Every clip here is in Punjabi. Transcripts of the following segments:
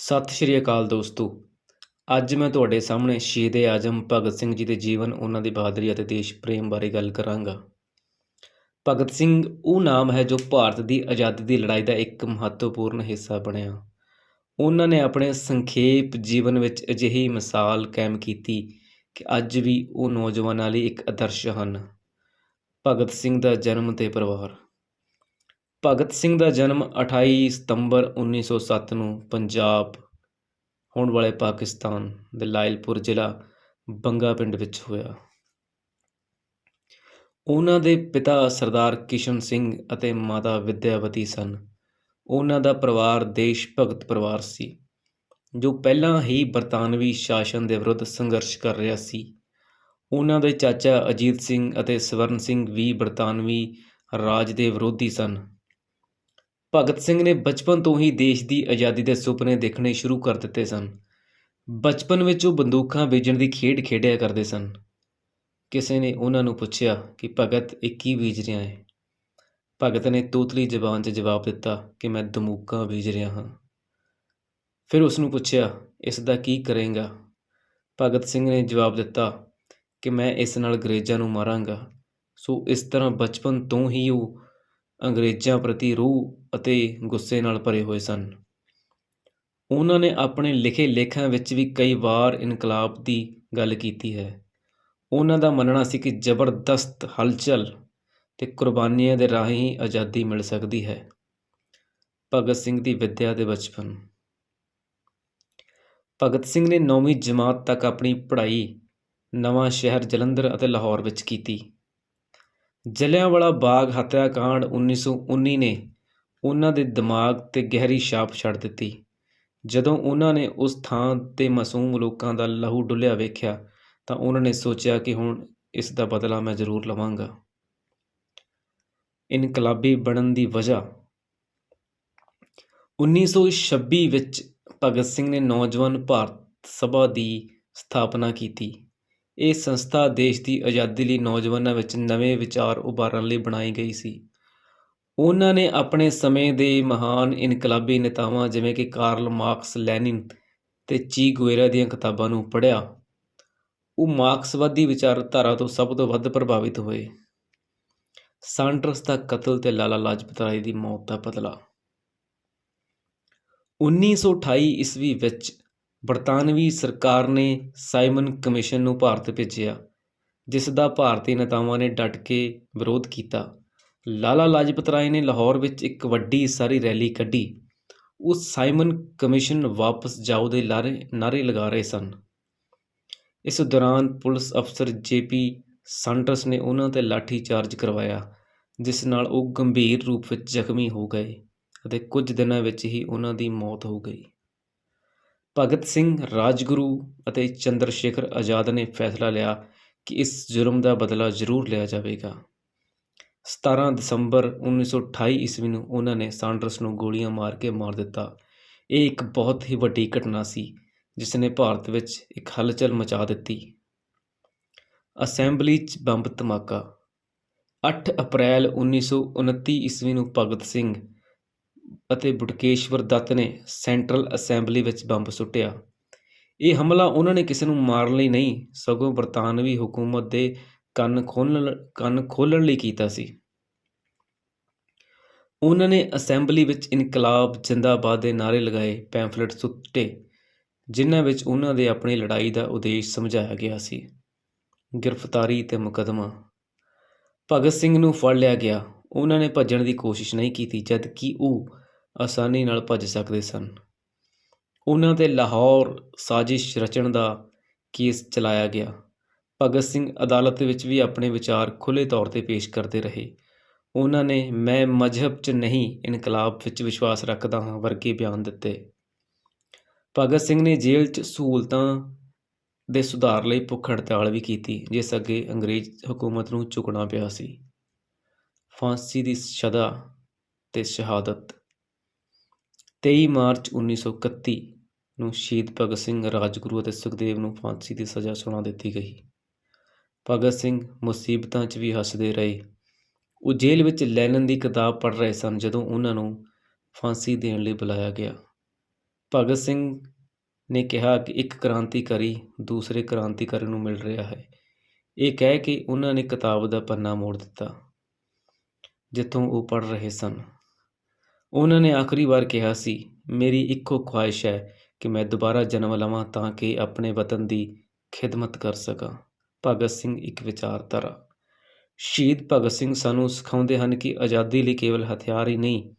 ਸਤਿ ਸ਼੍ਰੀ ਅਕਾਲ ਦੋਸਤੋ। ਅੱਜ ਮੈਂ ਤੁਹਾਡੇ ਸਾਹਮਣੇ ਸ਼ਹੀਦ ਆਜ਼ਮ ਭਗਤ ਸਿੰਘ ਜੀ ਦੇ ਜੀਵਨ, ਉਹਨਾਂ ਦੀ ਬਹਾਦਰੀ ਅਤੇ ਦੇਸ਼ ਪ੍ਰੇਮ ਬਾਰੇ ਗੱਲ ਕਰਾਂਗਾ। ਭਗਤ ਸਿੰਘ ਉਹ ਨਾਮ ਹੈ ਜੋ ਭਾਰਤ ਦੀ ਆਜ਼ਾਦੀ ਦੀ ਲੜਾਈ ਦਾ ਇੱਕ ਮਹੱਤਵਪੂਰਨ ਹਿੱਸਾ ਬਣਿਆ। ਉਹਨਾਂ ਨੇ ਆਪਣੇ ਸੰਖੇਪ ਜੀਵਨ ਵਿੱਚ ਅਜਿਹੀ ਮਿਸਾਲ ਕਾਇਮ ਕੀਤੀ ਕਿ ਅੱਜ ਵੀ ਉਹ ਨੌਜਵਾਨਾਂ ਲਈ ਇੱਕ ਆਦਰਸ਼ ਹਨ। ਭਗਤ ਸਿੰਘ ਦਾ ਜਨਮ ਤੇ ਪਰਿਵਾਰ। ਭਗਤ ਸਿੰਘ ਦਾ ਜਨਮ 28 ਸਤੰਬਰ 1907 ਨੂੰ ਪੰਜਾਬ ਹੁਣ ਵਾਲੇ ਪਾਕਿਸਤਾਨ ਦੇ ਲਾਇਲਪੁਰ ਜ਼ਿਲ੍ਹਾ ਬੰਗਾ ਪਿੰਡ ਵਿੱਚ ਹੋਇਆ। ਉਹਨਾਂ ਦੇ ਪਿਤਾ ਸਰਦਾਰ ਕਿਸ਼ਨ ਸਿੰਘ ਅਤੇ ਮਾਤਾ ਵਿਦਿਆਵਤੀ ਸਨ। ਉਹਨਾਂ ਦਾ ਪਰਿਵਾਰ ਦੇਸ਼ ਭਗਤ ਪਰਿਵਾਰ ਸੀ, ਜੋ ਪਹਿਲਾਂ ਹੀ ਬਰਤਾਨਵੀ ਸ਼ਾਸਨ ਦੇ ਵਿਰੁੱਧ ਸੰਘਰਸ਼ ਕਰ ਰਿਹਾ ਸੀ। ਉਹਨਾਂ ਦੇ ਚਾਚਾ ਅਜੀਤ ਸਿੰਘ ਅਤੇ ਸਵਰਨ ਸਿੰਘ ਵੀ ਬਰਤਾਨਵੀ ਰਾਜ ਦੇ ਵਿਰੋਧੀ ਸਨ। ਭਗਤ ਸਿੰਘ ਨੇ ਬਚਪਨ ਤੋਂ ਹੀ ਦੇਸ਼ ਦੀ ਆਜ਼ਾਦੀ ਦੇ ਸੁਪਨੇ ਦੇਖਣੇ ਸ਼ੁਰੂ ਕਰ ਦਿੱਤੇ ਸਨ। ਬਚਪਨ ਵਿੱਚ ਉਹ ਬੰਦੂਕਾਂ ਵੇਚਣ ਦੀ ਖੇਡ ਖੇਡਿਆ ਕਰਦੇ ਸਨ। ਕਿਸੇ ਨੇ ਉਹਨਾਂ ਨੂੰ ਪੁੱਛਿਆ ਕਿ, ਭਗਤ, ਇਹ ਕੀ ਬੀਜ ਰਿਹਾ ਹੈ ਭਗਤ ਨੇ ਤੋਤਲੀ ਜ਼ਬਾਨ 'ਚ ਜਵਾਬ ਦਿੱਤਾ ਕਿ, ਮੈਂ ਦਮੂਕਾਂ ਬੀਜ ਰਿਹਾ ਹਾਂ। ਫਿਰ ਉਸ ਨੂੰ ਪੁੱਛਿਆ, ਇਸ ਦਾ ਕੀ ਕਰੇਗਾ? ਭਗਤ ਸਿੰਘ ਨੇ ਜਵਾਬ ਦਿੱਤਾ ਕਿ, ਮੈਂ ਇਸ ਨਾਲ ਅੰਗਰੇਜ਼ਾਂ ਨੂੰ ਮਾਰਾਂਗਾ। ਸੋ ਇਸ ਤਰ੍ਹਾਂ ਬਚਪਨ ਤੋਂ ਹੀ ਉਹ ਅੰਗਰੇਜ਼ਾਂ ਪ੍ਰਤੀ ਰੂਹ ਅਤੇ ਗੁੱਸੇ ਨਾਲ ਭਰੇ ਹੋਏ ਸਨ। ਉਹਨਾਂ ਨੇ ਆਪਣੇ ਲਿਖੇ ਲੇਖਾਂ ਵਿੱਚ ਵੀ ਕਈ ਵਾਰ ਇਨਕਲਾਬ ਦੀ ਗੱਲ ਕੀਤੀ ਹੈ। ਉਹਨਾਂ ਦਾ ਮੰਨਣਾ ਸੀ ਕਿ ਜ਼ਬਰਦਸਤ ਹਲਚਲ ਤੇ ਕੁਰਬਾਨੀਆਂ ਦੇ ਰਾਹੀਂ ਆਜ਼ਾਦੀ ਮਿਲ ਸਕਦੀ ਹੈ। ਭਗਤ ਸਿੰਘ ਦੀ ਵਿੱਦਿਆ ਦੇ ਬਚਪਨ। ਭਗਤ ਸਿੰਘ ਨੇ 9ਵੀਂ ਜਮਾਤ ਤੱਕ ਆਪਣੀ ਪੜ੍ਹਾਈ ਨਵਾਂ ਸ਼ਹਿਰ ਜਲੰਧਰ ਅਤੇ ਲਾਹੌਰ ਵਿੱਚ ਕੀਤੀ। ਜਲਿਆਂਵਾਲਾ ਬਾਗ ਹੱਤਿਆਕਾਂਡ 1919 ਨੇ ਉਹਨਾਂ ਦੇ ਦਿਮਾਗ ਤੇ ਗਹਿਰੀ ਛਾਪ ਛੱਡ ਦਿੱਤੀ। ਜਦੋਂ ਉਹਨਾਂ ਨੇ ਉਸ ਥਾਂ ਤੇ ਮਾਸੂਮ ਲੋਕਾਂ ਦਾ ਲਹੂ ਡੁੱਲਿਆ ਵੇਖਿਆ, ਤਾਂ ਉਹਨਾਂ ਨੇ ਸੋਚਿਆ ਕਿ ਹੁਣ ਇਸ ਦਾ ਬਦਲਾ ਮੈਂ ਜ਼ਰੂਰ ਲਵਾਂਗਾ। ਇਨਕਲਾਬੀ ਬਣਨ ਦੀ ਵਜ੍ਹਾ। 1926 ਵਿੱਚ ਭਗਤ ਸਿੰਘ ਨੇ ਨੌਜਵਾਨ ਭਾਰਤ ਸਭਾ ਦੀ ਸਥਾਪਨਾ ਕੀਤੀ। ਇਹ ਸੰਸਥਾ ਦੇਸ਼ ਦੀ ਆਜ਼ਾਦੀ ਲਈ ਨੌਜਵਾਨਾਂ ਵਿੱਚ ਨਵੇਂ ਵਿਚਾਰ ਉਭਾਰਨ ਲਈ ਬਣਾਈ ਗਈ ਸੀ। ਉਹਨਾਂ ਨੇ ਆਪਣੇ ਸਮੇਂ ਦੇ ਮਹਾਨ ਇਨਕਲਾਬੀ ਨੇਤਾਵਾਂ ਜਿਵੇਂ ਕਿ ਕਾਰਲ ਮਾਰਕਸ, ਲੈਨਿਨ ਤੇ ਚੀ ਗੁਏਰਾ ਦੀਆਂ ਕਿਤਾਬਾਂ ਨੂੰ ਪੜ੍ਹਿਆ। ਉਹ ਮਾਰਕਸਵਾਦੀ ਵਿਚਾਰਧਾਰਾ ਤੋਂ ਸਭ ਤੋਂ ਵੱਧ ਪ੍ਰਭਾਵਿਤ ਹੋਏ। ਸਾਂਡਰਸ ਦਾ ਕਤਲ ਤੇ ਲਾਲਾ ਲਾਜਪਤ ਰਾਏ ਦੀ ਮੌਤ ਦਾ ਬਦਲਾ। 1928 ਈਸਵੀ ਵਿੱਚ ਬਰਤਾਨਵੀ ਸਰਕਾਰ ਨੇ ਸਾਈਮਨ ਕਮਿਸ਼ਨ ਨੂੰ ਭਾਰਤ ਭੇਜਿਆ, ਜਿਸ ਦਾ ਭਾਰਤੀ ਨੇਤਾਵਾਂ ਨੇ ਡਟ ਕੇ ਵਿਰੋਧ ਕੀਤਾ। ਲਾਲਾ ਲਾਜਪਤ ਰਾਏ ਨੇ ਲਾਹੌਰ ਵਿੱਚ ਇੱਕ ਵੱਡੀ ਸਾਰੀ ਰੈਲੀ ਕੱਢੀ। ਉਹ ਸਾਈਮਨ ਕਮਿਸ਼ਨ ਵਾਪਸ ਜਾਓ ਦੇ ਲਾਰੇ ਨਾਰੇ ਲਗਾ ਰਹੇ ਸਨ। ਇਸ ਦੌਰਾਨ ਪੁਲਿਸ ਅਫਸਰ ਜੇਪੀ ਸੰਟਰਸ ਨੇ ਉਹਨਾਂ ਤੇ ਲਾਠੀ ਚਾਰਜ ਕਰਵਾਇਆ, ਜਿਸ ਨਾਲ ਉਹ ਗੰਭੀਰ ਰੂਪ ਵਿੱਚ ਜ਼ਖਮੀ ਹੋ ਗਏ ਅਤੇ ਕੁਝ ਦਿਨਾਂ ਵਿੱਚ ਹੀ ਉਹਨਾਂ ਦੀ ਮੌਤ ਹੋ ਗਈ। ਭਗਤ ਸਿੰਘ ਰਾਜਗੁਰੂ ਅਤੇ ਚੰਦਰ ਸ਼ੇਖਰ ਆਜ਼ਾਦ ਨੇ ਫੈਸਲਾ ਲਿਆ ਕਿ ਇਸ ਜੁਰਮ ਦਾ ਬਦਲਾ ਜ਼ਰੂਰ ਲਿਆ ਜਾਵੇਗਾ। 17 ਦਸੰਬਰ 1928 ਈਸਵੀ ਨੂੰ ਉਹਨਾਂ ਨੇ ਸਾਂਡਰਸ ਨੂੰ ਗੋਲੀਆਂ ਮਾਰ ਕੇ ਮਾਰ ਦਿੱਤਾ। ਇਹ ਇੱਕ ਬਹੁਤ ਹੀ ਵੱਡੀ ਘਟਨਾ ਸੀ ਜਿਸ ਨੇ ਭਾਰਤ ਵਿੱਚ ਇੱਕ ਹਲਚਲ ਮਚਾ ਦਿੱਤੀ। ਅਸੈਂਬਲੀ 'ਚ ਬੰਬ ਧਮਾਕਾ। 8 ਅਪ੍ਰੈਲ 1929 ਈਸਵੀ ਨੂੰ ਭਗਤ ਸਿੰਘ ਅਤੇ ਬਟੁਕੇਸ਼ਵਰ ਦੱਤ ਨੇ ਸੈਂਟਰਲ ਅਸੈਂਬਲੀ ਵਿੱਚ ਬੰਬ ਸੁੱਟਿਆ। ਇਹ ਹਮਲਾ ਉਹਨਾਂ ਨੇ ਕਿਸੇ ਨੂੰ ਮਾਰਨ ਲਈ ਨਹੀਂ, ਸਗੋਂ ਬਰਤਾਨਵੀ ਹਕੂਮਤ ਦੇ ਕੰਨ ਖੋਲਣ ਕੰਨ ਖੋਲ੍ਹਣ ਲਈ ਕੀਤਾ ਸੀ। ਉਹਨਾਂ ਨੇ ਅਸੈਂਬਲੀ ਵਿੱਚ ਇਨਕਲਾਬ ਜਿੰਦਾਬਾਦ ਦੇ ਨਾਅਰੇ ਲਗਾਏ, ਪੈਂਫਲੇਟ ਸੁੱਟੇ, ਜਿਨ੍ਹਾਂ ਵਿੱਚ ਉਹਨਾਂ ਦੇ ਆਪਣੀ ਲੜਾਈ ਦਾ ਉਦੇਸ਼ ਸਮਝਾਇਆ ਗਿਆ ਸੀ। ਗ੍ਰਿਫਤਾਰੀ ਤੇ ਮੁਕਦਮਾ। ਭਗਤ ਸਿੰਘ ਨੂੰ ਫੜ ਲਿਆ ਗਿਆ। ਉਹਨਾਂ ਨੇ ਭੱਜਣ ਦੀ ਕੋਸ਼ਿਸ਼ ਨਹੀਂ ਕੀਤੀ, ਜਦ ਕਿ ਉਹ ਆਸਾਨੀ ਨਾਲ ਭੱਜ ਸਕਦੇ ਸਨ। ਉਹਨਾਂ ਤੇ ਲਾਹੌਰ ਸਾਜ਼ਿਸ਼ ਰਚਣ ਦਾ ਕੇਸ ਚਲਾਇਆ ਗਿਆ। ਭਗਤ ਸਿੰਘ ਅਦਾਲਤ ਵਿੱਚ ਵੀ ਆਪਣੇ ਵਿਚਾਰ ਖੁੱਲ੍ਹੇ ਤੌਰ ਤੇ ਪੇਸ਼ ਕਰਦੇ ਰਹੇ। ਉਹਨਾਂ ਨੇ, ਮੈਂ ਮਜ਼ਹਬ 'ਚ ਨਹੀਂ, ਇਨਕਲਾਬ ਵਿੱਚ ਵਿਸ਼ਵਾਸ ਰੱਖਦਾ ਹਾਂ ਵਰਗੇ ਬਿਆਨ ਦਿੱਤੇ। ਭਗਤ ਸਿੰਘ ਨੇ ਜੇਲ੍ਹ 'ਚ ਸਹੂਲਤਾਂ ਦੇ ਸੁਧਾਰ ਲਈ ਭੁੱਖ ਹੜਤਾਲ ਵੀ ਕੀਤੀ, ਜਿਸ ਅੱਗੇ ਅੰਗਰੇਜ਼ ਹਕੂਮਤ ਨੂੰ ਝੁਕਣਾ ਪਿਆ ਸੀ। ਫਾਂਸੀ ਦੀ ਸਜ਼ਾ ਤੇ ਸ਼ਹਾਦਤ। 23 ਮਾਰਚ 1931 ਨੂੰ ਸ਼ਹੀਦ ਭਗਤ ਸਿੰਘ ਰਾਜਗੁਰੂ ਅਤੇ ਸੁਖਦੇਵ ਨੂੰ ਫਾਂਸੀ ਦੀ ਸਜ਼ਾ ਸੁਣਾ ਦਿੱਤੀ ਗਈ। ਭਗਤ ਸਿੰਘ ਮੁਸੀਬਤਾਂ 'ਚ ਵੀ ਹੱਸਦੇ ਰਹੇ। ਉਹ ਜੇਲ੍ਹ ਵਿੱਚ ਲੈਨਨ ਦੀ ਕਿਤਾਬ ਪੜ੍ਹ ਰਹੇ ਸਨ, ਜਦੋਂ ਉਹਨਾਂ ਨੂੰ ਫਾਂਸੀ ਦੇਣ ਲਈ ਬੁਲਾਇਆ ਗਿਆ। ਭਗਤ ਸਿੰਘ ਨੇ ਕਿਹਾ ਕਿ ਇੱਕ ਕ੍ਰਾਂਤੀਕਾਰੀ ਦੂਸਰੇ ਕ੍ਰਾਂਤੀਕਾਰੀ ਨੂੰ ਮਿਲ ਰਿਹਾ ਹੈ। ਇਹ ਕਹਿ ਕੇ ਉਹਨਾਂ ਨੇ ਕਿਤਾਬ ਦਾ ਪੰਨਾ ਮੋੜ ਦਿੱਤਾ। ਜਿੱਥੋਂ ਉਹ ਪੜ੍ਹ ਰਹੇ ਸਨ। ਉਹਨਾਂ ਨੇ ਆਖਰੀ ਵਾਰ ਕਿਹਾ ਸੀ, ਮੇਰੀ ਇੱਕੋ ਖੁਆਇਸ਼ ਹੈ ਕਿ ਮੈਂ ਦੁਬਾਰਾ ਜਨਮ ਲਵਾਂ ਤਾਂ ਕਿ ਆਪਣੇ ਵਤਨ ਦੀ ਖਿਦਮਤ ਕਰ ਸਕਾਂ। ਭਗਤ ਸਿੰਘ ਇੱਕ ਵਿਚਾਰਧਾਰਾ। ਸ਼ਹੀਦ ਭਗਤ ਸਿੰਘ ਸਾਨੂੰ ਸਿਖਾਉਂਦੇ ਹਨ ਕਿ ਆਜ਼ਾਦੀ ਲਈ ਕੇਵਲ ਹਥਿਆਰ ਹੀ ਨਹੀਂ,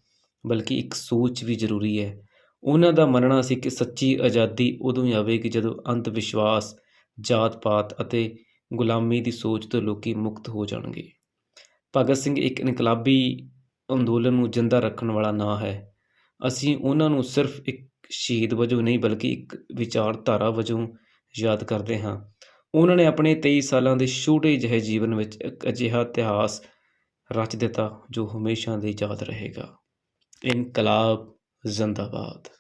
ਬਲਕਿ ਇੱਕ ਸੋਚ ਵੀ ਜ਼ਰੂਰੀ ਹੈ। ਉਹਨਾਂ ਦਾ ਮੰਨਣਾ ਸੀ ਕਿ ਸੱਚੀ ਆਜ਼ਾਦੀ ਉਦੋਂ ਹੀ ਆਵੇਗੀ ਜਦੋਂ ਅੰਧ ਵਿਸ਼ਵਾਸ ਜਾਤ-ਪਾਤ ਅਤੇ ਗੁਲਾਮੀ ਦੀ ਸੋਚ ਤੋਂ ਲੋਕੀ ਮੁਕਤ ਹੋ ਜਾਣਗੇ। ਭਗਤ ਸਿੰਘ ਇੱਕ ਇਨਕਲਾਬੀ ਅੰਦੋਲਨ ਨੂੰ ਜਿੰਦਾ ਰੱਖਣ ਵਾਲਾ ਨਾਂ ਹੈ। ਅਸੀਂ ਉਹਨਾਂ ਨੂੰ ਸਿਰਫ ਇੱਕ ਸ਼ਹੀਦ ਵਜੋਂ ਨਹੀਂ, ਬਲਕਿ ਇੱਕ ਵਿਚਾਰਧਾਰਾ ਵਜੋਂ ਯਾਦ ਕਰਦੇ ਹਾਂ। ਉਹਨਾਂ ਨੇ ਆਪਣੇ 23 ਸਾਲਾਂ ਦੇ ਛੋਟੇ ਜਿਹੇ ਜੀਵਨ ਵਿੱਚ ਇੱਕ ਅਜਿਹਾ ਇਤਿਹਾਸ ਰਚ ਦਿੱਤਾ ਜੋ ਹਮੇਸ਼ਾ ਲਈ ਯਾਦ ਰਹੇਗਾ। ਇਨਕਲਾਬ ਜ਼ਿੰਦਾਬਾਦ।